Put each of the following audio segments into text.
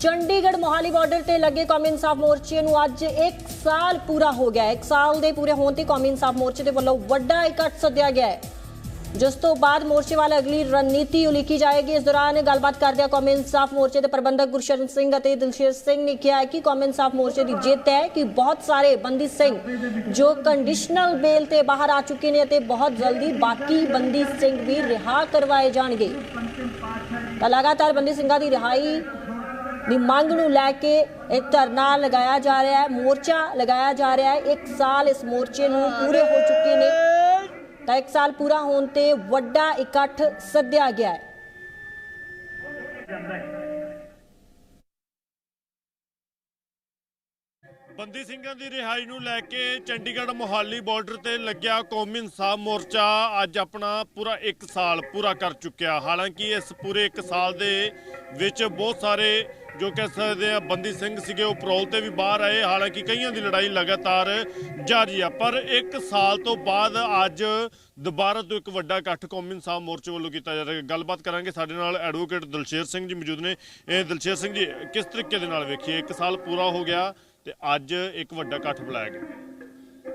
Chandigarh Mohali border ਤੇ ਲੱਗੇ ਕੌਮੀ ਇਨਸਾਫ ਮੋਰਚੇ ਨੂੰ ਅੱਜ 1 ਸਾਲ ਪੂਰਾ ਹੋ ਗਿਆ ਹੈ। 1 ਸਾਲ ਦੇ ਪੂਰੇ ਹੋਣ ਤੇ ਕੌਮੀ ਇਨਸਾਫ ਮੋਰਚੇ ਦੇ ਵੱਲੋਂ ਵੱਡਾ ਇਕੱਠ ਸੱਦਿਆ ਗਿਆ ਹੈ। ਜਿਸ ਤੋਂ ਬਾਅਦ ਮੋਰਚੇ ਵਾਲਾ ਅਗਲੀ ਰਣਨੀਤੀ ਉਲੀਕੀ ਜਾਏਗੀ। ਇਸ ਦੌਰਾਨ ਗੱਲਬਾਤ ਕਰਦਿਆਂ ਕੌਮੀ ਇਨਸਾਫ ਮੋਰਚੇ ਦੇ ਪ੍ਰਬੰਧਕ ਗੁਰਸ਼ਰਨ ਸਿੰਘ ਅਤੇ ਦਿਲਸ਼ੇਰ ਸਿੰਘ ਨੇ ਕਿਹਾ ਕਿ ਕੌਮੀ ਇਨਸਾਫ ਮੋਰਚੇ ਦੀ ਜਿੱਤ ਹੈ ਕਿ ਬਹੁਤ ਸਾਰੇ ਬੰਦੀ ਸਿੰਘ ਜੋ ਕੰਡੀਸ਼ਨਲ ਬੇਲ ਤੇ ਬਾਹਰ ਆ ਚੁੱਕੇ ਨੇ ਅਤੇ ਬਹੁਤ ਜਲਦੀ ਬਾਕੀ ਬੰਦੀ ਸਿੰਘ ਵੀ ਰਿਹਾ ਕਰਵਾਏ ਜਾਣਗੇ। ਤਾਂ ਲਗਾਤਾਰ ਬੰਦੀ ਸਿੰਘਾਂ ਦੀ ਰਿਹਾਈ ਦੀ ਮੰਗ ਨੂੰ ਲੈ ਕੇ ਇਹ ਧਰਨਾ ਲਗਾਇਆ ਜਾ ਰਿਹਾ ਹੈ, ਮੋਰਚਾ ਲਗਾਇਆ ਜਾ ਰਿਹਾ ਹੈ। 1 ਸਾਲ ਇਸ ਮੋਰਚੇ ਨੂੰ ਪੂਰੇ ਹੋ ਚੁੱਕੇ ਨੇ। ਤਾਂ 1 ਸਾਲ ਪੂਰਾ ਹੋਣ ਤੇ ਵੱਡਾ ਇਕੱਠ ਸੱਦਿਆ ਗਿਆ ਹੈ। ਬੰਦੀ ਸਿੰਘਾਂ ਦੀ ਰਿਹਾਈ ਨੂੰ ਲੈ ਕੇ ਚੰਡੀਗੜ੍ਹ ਮੋਹਾਲੀ ਬਾਰਡਰ ਤੇ ਲੱਗਿਆ ਕੌਮੀ ਇਨਸਾਫ ਮੋਰਚਾ ਅੱਜ ਆਪਣਾ ਪੂਰਾ 1 ਸਾਲ ਪੂਰਾ ਕਰ ਚੁੱਕਿਆ। ਹਾਲਾਂਕਿ ਇਸ ਪੂਰੇ 1 ਸਾਲ ਦੇ ਵਿੱਚ ਬਹੁਤ ਸਾਰੇ ਜੋ ਕਹਿ ਸਕਦੇ ਆ ਬੰਦੀ ਸਿੰਘ ਸੀਗੇ, ਉਹ ਪਰੋਲ ਤੇ ਵੀ ਬਾਹਰ ਆਏ। ਹਾਲਾਂਕਿ ਕਈਆਂ ਦੀ ਲੜਾਈ ਲਗਾਤਾਰ ਜਾਰੀ ਆ। ਪਰ 1 ਸਾਲ ਤੋਂ ਬਾਅਦ ਅੱਜ ਦੁਬਾਰਾ ਤੋਂ ਇੱਕ ਵੱਡਾ ਇਕੱਠ ਕੌਮੀ ਇਨਸਾਫ ਮੋਰਚੇ ਵੱਲੋਂ ਕੀਤਾ ਜਾ ਰਿਹਾ। ਗੱਲਬਾਤ ਕਰਾਂਗੇ ਸਾਡੇ ਨਾਲ ਐਡਵੋਕੇਟ ਦਲਸ਼ੇਰ ਸਿੰਘ ਜੀ ਮੌਜੂਦ ਨੇ। ਇਹ ਦਲਸ਼ੇਰ ਸਿੰਘ ਜੀ, ਕਿਸ ਤਰੀਕੇ ਦੇ ਨਾਲ ਵੇਖੀਏ? 1 ਸਾਲ ਪੂਰਾ ਹੋ ਗਿਆ। ਤੇ ਅੱਜ ਇੱਕ ਵੱਡਾ ਇਕੱਠ ਬੁਲਾਇਆ ਗਿਆ।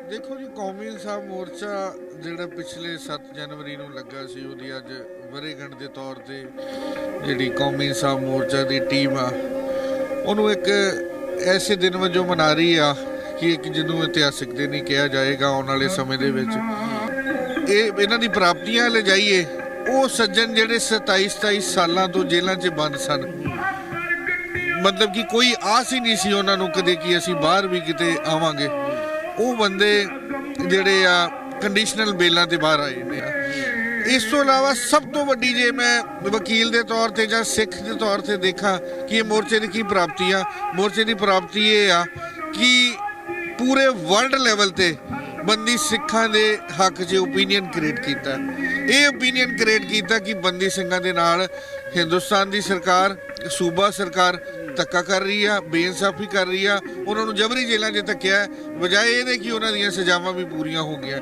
ਦੇਖੋ ਜੀ, ਕੌਮੀ ਇਨਸਾਫ ਮੋਰਚਾ ਜਿਹੜਾ ਪਿਛਲੇ 7 ਜਨਵਰੀ ਨੂੰ ਲੱਗਾ ਸੀ, ਉਹਦੀ ਅੱਜ ਵਰੇਗੰਢ ਦੇ ਤੌਰ ਤੇ ਜਿਹੜੀ ਕੌਮੀ ਇਨਸਾਫ ਮੋਰਚਾ ਦੀ ਟੀਮ ਆ, ਉਹਨੂੰ ਇੱਕ ਐਸੇ ਦਿਨ ਵਜੋਂ ਮਨਾ ਰਹੀ ਆ ਕਿ ਇੱਕ ਜਿਹਨੂੰ ਇਤਿਹਾਸਿਕ ਦਿਨ ਹੀ ਕਿਹਾ ਜਾਏਗਾ ਆਉਣ ਵਾਲੇ ਸਮੇਂ ਦੇ ਵਿੱਚ। ਇਹ ਇਹਨਾਂ ਦੀ ਪ੍ਰਾਪਤੀਆਂ ਲੈ ਜਾਈਏ, ਉਹ ਸੱਜਣ ਜਿਹੜੇ 27 27 ਸਾਲਾਂ ਤੋਂ ਜੇਲ੍ਹਾਂ 'ਚ ਬੰਦ ਸਨ। ਮਤਲਬ ਕਿ ਕੋਈ ਆਸ ਹੀ ਨਹੀਂ ਸੀ ਉਹਨਾਂ ਨੂੰ ਕਦੇ ਕਿ ਅਸੀਂ ਬਾਹਰ ਵੀ ਕਿਤੇ ਆਵਾਂਗੇ। ਉਹ ਬੰਦੇ ਜਿਹੜੇ ਆ ਕੰਡੀਸ਼ਨਲ ਬੇਲਾਂ ਤੇ ਬਾਹਰ ਆਏ ਨੇ ਇਸ ਤੋਂ ਇਲਾਵਾ ਸਭ ਤੋਂ ਵੱਡੀ ਜੇ ਮੈਂ ਵਕੀਲ ਦੇ ਤੌਰ ਤੇ ਜਾਂ ਸਿੱਖ ਦੇ ਤੌਰ ਤੇ ਦੇਖਾਂ ਕਿ ਇਹ ਮੋਰਚੇ ਦੀ ਕੀ ਪ੍ਰਾਪਤੀ ਆ। ਮੋਰਚੇ ਦੀ ਪ੍ਰਾਪਤੀ ਇਹ ਆ ਕਿ ਪੂਰੇ ਵਰਲਡ ਲੈਵਲ ਤੇ ਬੰਦੀ ਸਿੱਖਾਂ ਦੇ ਹੱਕ 'ਚ ਓਪੀਨੀਅਨ ਕ੍ਰੀਏਟ ਕੀਤਾ। ਇਹ ਓਪੀਨੀਅਨ ਕ੍ਰੀਏਟ ਕੀਤਾ ਕਿ ਬੰਦੀ ਸਿੰਘਾਂ ਦੇ ਨਾਲ ਹਿੰਦੁਸਤਾਨ ਦੀ ਸਰਕਾਰ ਸੂਬਾ ਸਰਕਾਰ ਧੱਕਾ ਕਰ ਰਹੀ ਆ ਬੇਇਨਸਾਫੀ ਕਰ ਰਹੀ ਆ। ਉਹਨਾਂ ਨੂੰ ਜਬਰੀ ਜੇਲ੍ਹਾਂ 'ਚ ਧੱਕਿਆ ਹੈ, ਬਜਾਏ ਇਹਦੇ ਕਿ ਉਹਨਾਂ ਦੀਆਂ ਸਜ਼ਾਵਾਂ ਵੀ ਪੂਰੀਆਂ ਹੋ ਗਈਆਂ।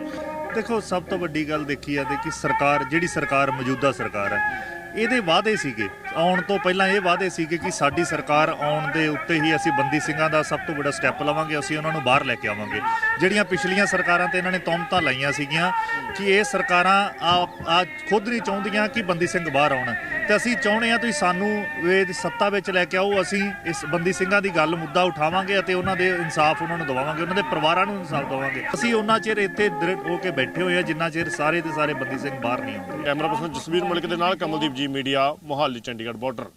ਦੇਖੋ ਸਭ ਤੋਂ ਵੱਡੀ ਗੱਲ ਦੇਖੀ ਜਾਂਦੀ ਕਿ ਸਰਕਾਰ ਜਿਹੜੀ ਸਰਕਾਰ ਮੌਜੂਦਾ ਸਰਕਾਰ ਹੈ ਇਹਦੇ ਵਾਅਦੇ ਸੀਗੇ। ਆਉਣ ਤੋਂ ਪਹਿਲਾਂ ਇਹ ਵਾਅਦੇ ਸੀਗੇ ਕਿ ਸਾਡੀ ਸਰਕਾਰ ਆਉਣ ਦੇ ਉੱਤੇ ਹੀ ਅਸੀਂ ਬੰਦੀ ਸਿੰਘਾਂ ਦਾ ਸਭ ਤੋਂ ਵੱਡਾ ਸਟੈਪ ਲਵਾਂਗੇ, ਅਸੀਂ ਉਹਨਾਂ ਨੂੰ ਬਾਹਰ ਲੈ ਕੇ ਆਵਾਂਗੇ। ਜਿਹੜੀਆਂ ਪਿਛਲੀਆਂ ਸਰਕਾਰਾਂ ਤੇ ਇਹਨਾਂ ਨੇ ਤੌਮਤਾਂ ਲਾਈਆਂ ਸੀਗੀਆਂ ਕਿ ਇਹ ਸਰਕਾਰਾਂ ਆ ਖੁਦ ਨਹੀਂ ਚਾਹੁੰਦੀਆਂ ਕਿ ਬੰਦੀ ਸਿੰਘ ਬਾਹਰ ਆਉਣ। ਤੇ ਅਸੀਂ ਚਾਹੁੰਦੇ ਆ ਤੁਸੀਂ ਸਾਨੂੰ ਇਹ ਸੱਤਾ ਵਿੱਚ ਲੈ ਕੇ ਆਓ, ਅਸੀਂ ਇਸ ਬੰਦੀ ਸਿੰਘਾਂ ਦੀ ਗੱਲ ਮੁੱਦਾ ਉਠਾਵਾਂਗੇ ਅਤੇ ਉਹਨਾਂ ਦੇ ਇਨਸਾਫ ਉਹਨਾਂ ਨੂੰ ਦਵਾਵਾਂਗੇ, ਉਹਨਾਂ ਦੇ ਪਰਿਵਾਰਾਂ ਨੂੰ ਇਨਸਾਫ ਦਵਾਵਾਂਗੇ। ਅਸੀਂ ਉਹਨਾਂ ਚਿਰ ਇੱਥੇ ਦ੍ਰਿੜ ਹੋ ਕੇ ਬੈਠੇ ਹੋਏ ਆ ਜਿੰਨਾ ਚਿਰ ਸਾਰੇ ਦੇ ਸਾਰੇ ਬੰਦੀ ਸਿੰਘ ਬਾਹਰ ਨਹੀਂ ਆਉਂਦੇ। ਕੈਮਰਾ ਪਰਸਨ ਜਸਵੀਰ ਮਲਿਕ ਦੇ ਨਾਲ ਕਮਲਦੀਪ ਜੀ। ਜੀ ਮੀਡੀਆ ਮੋਹਾਲੀ ਚੰਡੀਗੜ੍ਹ ਬਾਰਡਰ